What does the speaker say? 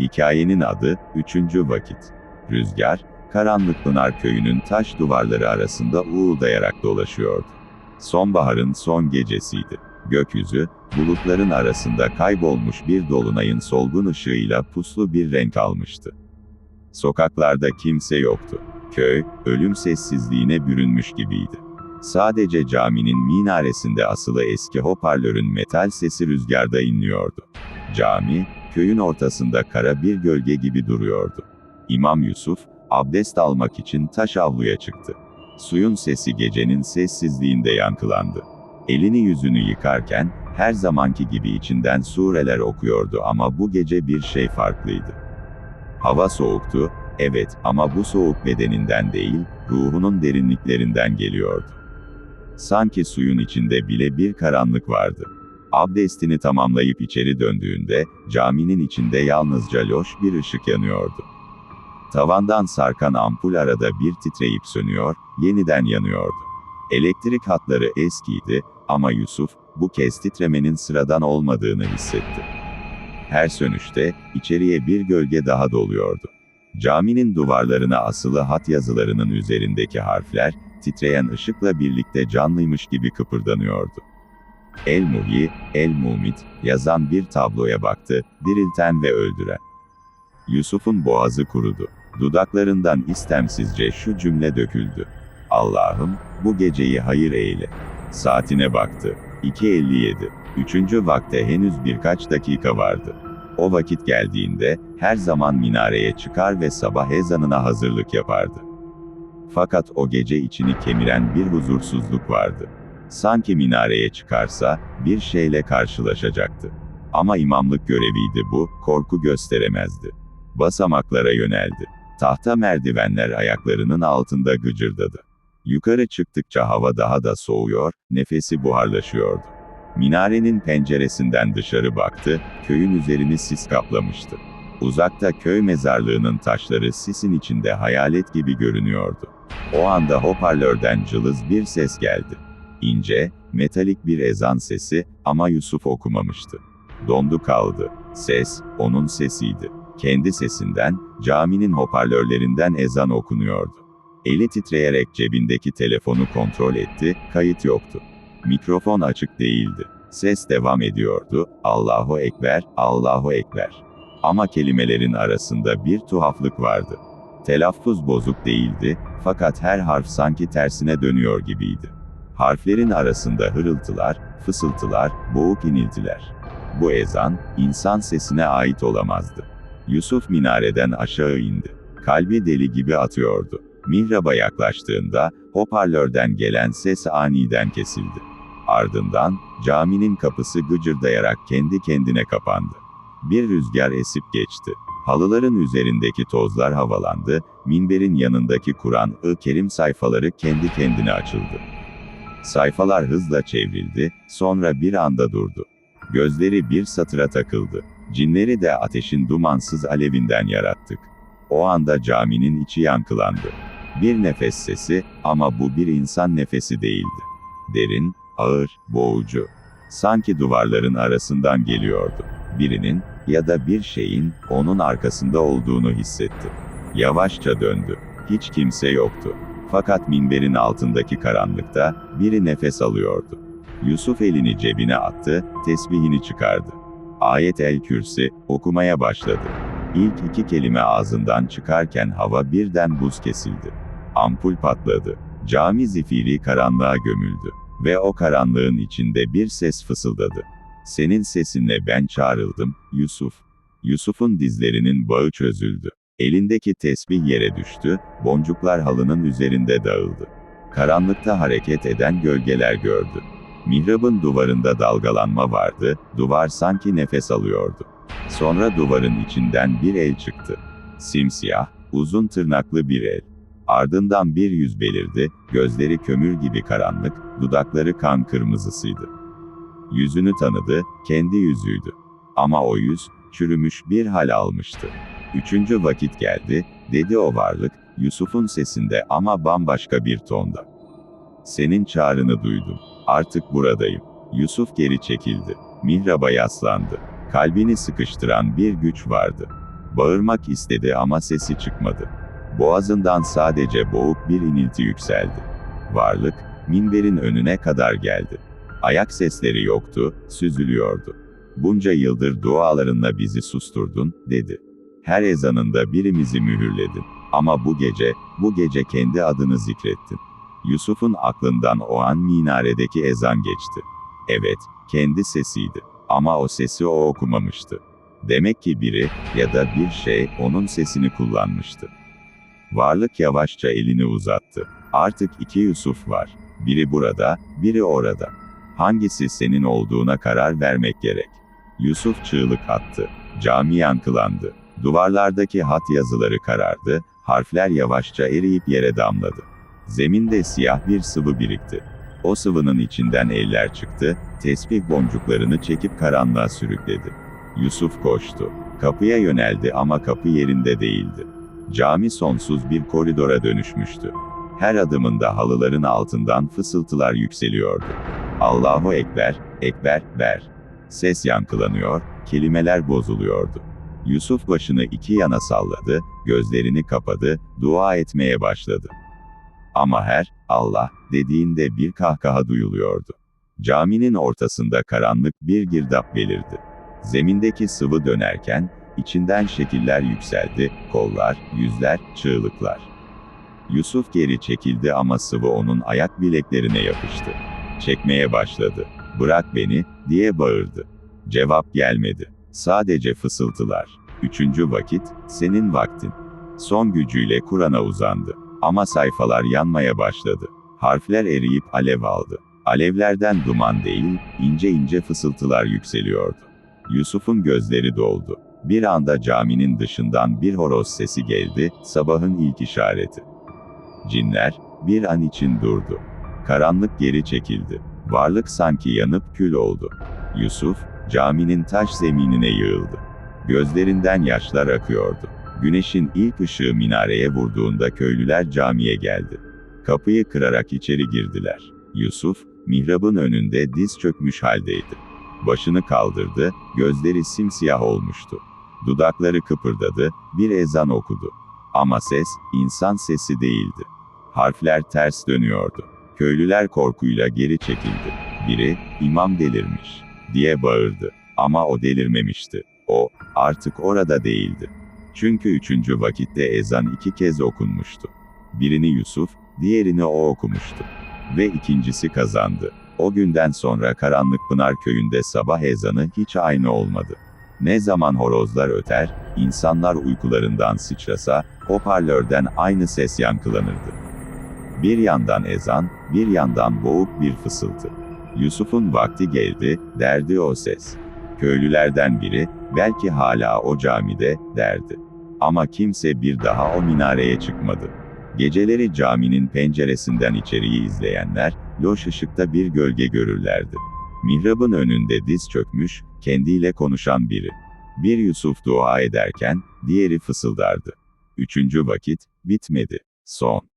Hikayenin adı, Üçüncü Vakit. Rüzgar, Karanlıkpınar köyünün taş duvarları arasında uğuldayarak dolaşıyordu. Sonbaharın son gecesiydi. Gökyüzü, bulutların arasında kaybolmuş bir dolunayın solgun ışığıyla puslu bir renk almıştı. Sokaklarda kimse yoktu. Köy, ölüm sessizliğine bürünmüş gibiydi. Sadece caminin minaresinde asılı eski hoparlörün metal sesi rüzgarda inliyordu. Cami, köyün ortasında kara bir gölge gibi duruyordu. İmam Yusuf, abdest almak için taş avluya çıktı. Suyun sesi gecenin sessizliğinde yankılandı. Elini yüzünü yıkarken, her zamanki gibi içinden sureler okuyordu ama bu gece bir şey farklıydı. Hava soğuktu, evet ama bu soğuk bedeninden değil, ruhunun derinliklerinden geliyordu. Sanki suyun içinde bile bir karanlık vardı. Abdestini tamamlayıp içeri döndüğünde, caminin içinde yalnızca loş bir ışık yanıyordu. Tavandan sarkan ampul arada bir titreyip sönüyor, yeniden yanıyordu. Elektrik hatları eskiydi ama Yusuf, bu kez titremenin sıradan olmadığını hissetti. Her sönüşte, içeriye bir gölge daha doluyordu. Caminin duvarlarına asılı hat yazılarının üzerindeki harfler, titreyen ışıkla birlikte canlıymış gibi kıpırdanıyordu. El Muhi, El Mumit, yazan bir tabloya baktı, dirilten ve öldüren. Yusuf'un boğazı kurudu. Dudaklarından istemsizce şu cümle döküldü. Allah'ım, bu geceyi hayır eyle. Saatine baktı. 2.57. Üçüncü vakte henüz birkaç dakika vardı. O vakit geldiğinde, her zaman minareye çıkar ve sabah ezanına hazırlık yapardı. Fakat o gece içini kemiren bir huzursuzluk vardı. Sanki minareye çıkarsa, bir şeyle karşılaşacaktı. Ama imamlık göreviydi bu, korku gösteremezdi. Basamaklara yöneldi. Tahta merdivenler ayaklarının altında gıcırdadı. Yukarı çıktıkça hava daha da soğuyor, nefesi buharlaşıyordu. Minarenin penceresinden dışarı baktı, köyün üzerini sis kaplamıştı. Uzakta köy mezarlığının taşları sisin içinde hayalet gibi görünüyordu. O anda hoparlörden cılız bir ses geldi. İnce, metalik bir ezan sesi ama Yusuf okumamıştı. Dondu kaldı. Ses, onun sesiydi. Kendi sesinden, caminin hoparlörlerinden ezan okunuyordu. Eli titreyerek cebindeki telefonu kontrol etti, kayıt yoktu. Mikrofon açık değildi. Ses devam ediyordu, Allahu Ekber, Allahu Ekber. Ama kelimelerin arasında bir tuhaflık vardı. Telaffuz bozuk değildi, fakat her harf sanki tersine dönüyor gibiydi. Harflerin arasında hırıltılar, fısıltılar, boğuk iniltiler. Bu ezan, insan sesine ait olamazdı. Yusuf minareden aşağı indi. Kalbi deli gibi atıyordu. Mihraba yaklaştığında, hoparlörden gelen ses aniden kesildi. Ardından, caminin kapısı gıcırdayarak kendi kendine kapandı. Bir rüzgar esip geçti. Halıların üzerindeki tozlar havalandı, minberin yanındaki Kur'an-ı Kerim sayfaları kendi kendine açıldı. Sayfalar hızla çevrildi, sonra bir anda durdu. Gözleri bir satıra takıldı. Cinleri de ateşin dumansız alevinden yarattık. O anda caminin içi yankılandı. Bir nefes sesi, ama bu bir insan nefesi değildi. Derin, ağır, boğucu. Sanki duvarların arasından geliyordu. Birinin, ya da bir şeyin, onun arkasında olduğunu hissetti. Yavaşça döndü. Hiç kimse yoktu. Fakat minberin altındaki karanlıkta, biri nefes alıyordu. Yusuf elini cebine attı, tesbihini çıkardı. Ayet el kürsi, okumaya başladı. İlk iki kelime ağzından çıkarken hava birden buz kesildi. Ampul patladı. Cami zifiri karanlığa gömüldü. Ve o karanlığın içinde bir ses fısıldadı. Senin sesinle ben çağrıldım, Yusuf. Yusuf'un dizlerinin bağı çözüldü. Elindeki tesbih yere düştü, boncuklar halının üzerinde dağıldı. Karanlıkta hareket eden gölgeler gördü. Mihrabın duvarında dalgalanma vardı, duvar sanki nefes alıyordu. Sonra duvarın içinden bir el çıktı. Simsiyah, uzun tırnaklı bir el. Ardından bir yüz belirdi, gözleri kömür gibi karanlık, dudakları kan kırmızısıydı. Yüzünü tanıdı, kendi yüzüydü. Ama o yüz, çürümüş bir hal almıştı. Üçüncü vakit geldi, dedi o varlık, Yusuf'un sesinde ama bambaşka bir tonda. Senin çağrını duydum. Artık buradayım. Yusuf geri çekildi. Mihraba yaslandı. Kalbini sıkıştıran bir güç vardı. Bağırmak istedi ama sesi çıkmadı. Boğazından sadece boğuk bir inilti yükseldi. Varlık, minberin önüne kadar geldi. Ayak sesleri yoktu, süzülüyordu. Bunca yıldır dualarınla bizi susturdun, dedi. Her ezanında birimizi mühürledin. Ama bu gece, bu gece kendi adını zikrettin. Yusuf'un aklından o an minaredeki ezan geçti. Evet, kendi sesiydi. Ama o sesi o okumamıştı. Demek ki biri ya da bir şey onun sesini kullanmıştı. Varlık yavaşça elini uzattı. Artık iki Yusuf var. Biri burada, biri orada. Hangisi senin olduğuna karar vermek gerek. Yusuf çığlık attı. Cami yankılandı. Duvarlardaki hat yazıları karardı, harfler yavaşça eriyip yere damladı. Zeminde siyah bir sıvı birikti. O sıvının içinden eller çıktı, tesbih boncuklarını çekip karanlığa sürükledi. Yusuf koştu. Kapıya yöneldi ama kapı yerinde değildi. Cami sonsuz bir koridora dönüşmüştü. Her adımında halıların altından fısıltılar yükseliyordu. Allahu Ekber, Ekber, Ber. Ses yankılanıyor, kelimeler bozuluyordu. Yusuf başını iki yana salladı, gözlerini kapadı, dua etmeye başladı. Ama her, Allah, dediğinde bir kahkaha duyuluyordu. Caminin ortasında karanlık bir girdap belirdi. Zemindeki sıvı dönerken, içinden şekiller yükseldi, kollar, yüzler, çığlıklar. Yusuf geri çekildi ama sıvı onun ayak bileklerine yapıştı. Çekmeye başladı. Bırak beni, diye bağırdı. Cevap gelmedi. Sadece fısıltılar. Üçüncü vakit, senin vaktin. Son gücüyle Kur'an'a uzandı. Ama sayfalar yanmaya başladı. Harfler eriyip alev aldı. Alevlerden duman değil, ince ince fısıltılar yükseliyordu. Yusuf'un gözleri doldu. Bir anda caminin dışından bir horoz sesi geldi, sabahın ilk işareti. Cinler, bir an için durdu. Karanlık geri çekildi. Varlık sanki yanıp kül oldu. Yusuf, caminin taş zeminine yığıldı. Gözlerinden yaşlar akıyordu. Güneşin ilk ışığı minareye vurduğunda köylüler camiye geldi. Kapıyı kırarak içeri girdiler. Yusuf, mihrabın önünde diz çökmüş haldeydi. Başını kaldırdı, gözleri simsiyah olmuştu. Dudakları kıpırdadı, bir ezan okudu. Ama ses, insan sesi değildi. Harfler ters dönüyordu. Köylüler korkuyla geri çekildi. Biri, imam delirmiş, diye bağırdı. Ama o delirmemişti. O, artık orada değildi. Çünkü üçüncü vakitte ezan iki kez okunmuştu. Birini Yusuf, diğerini o okumuştu. Ve ikincisi kazandı. O günden sonra Karanlık Pınar köyünde sabah ezanı hiç aynı olmadı. Ne zaman horozlar öter, insanlar uykularından sıçrasa, hoparlörden aynı ses yankılanırdı. Bir yandan ezan, bir yandan boğuk bir fısıltı. Yusuf'un vakti geldi, derdi o ses. Köylülerden biri, belki hala o camide, derdi. Ama kimse bir daha o minareye çıkmadı. Geceleri caminin penceresinden içeriği izleyenler, loş ışıkta bir gölge görürlerdi. Mihrabın önünde diz çökmüş, kendiyle konuşan biri. Bir Yusuf dua ederken, diğeri fısıldardı. Üçüncü vakit, bitmedi. Son.